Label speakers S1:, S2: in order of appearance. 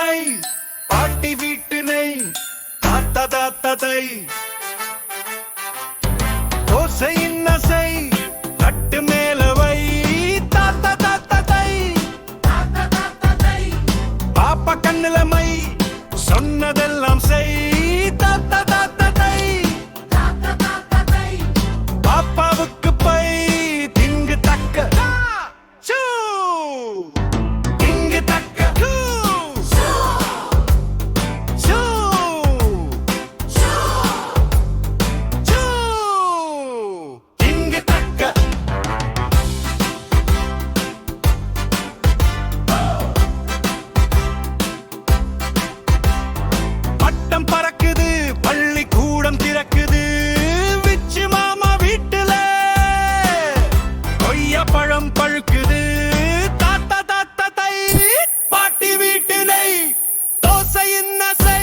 S1: தாத்தை பாட்டி வீட்டினை தாத்தா தாத்ததை. தோசையின் அசை தட்டு மேலவை தாத்தா தாத்ததை. பாப்பா கண்ணிலமை சொன்னதெல்லாம் செய். saying that say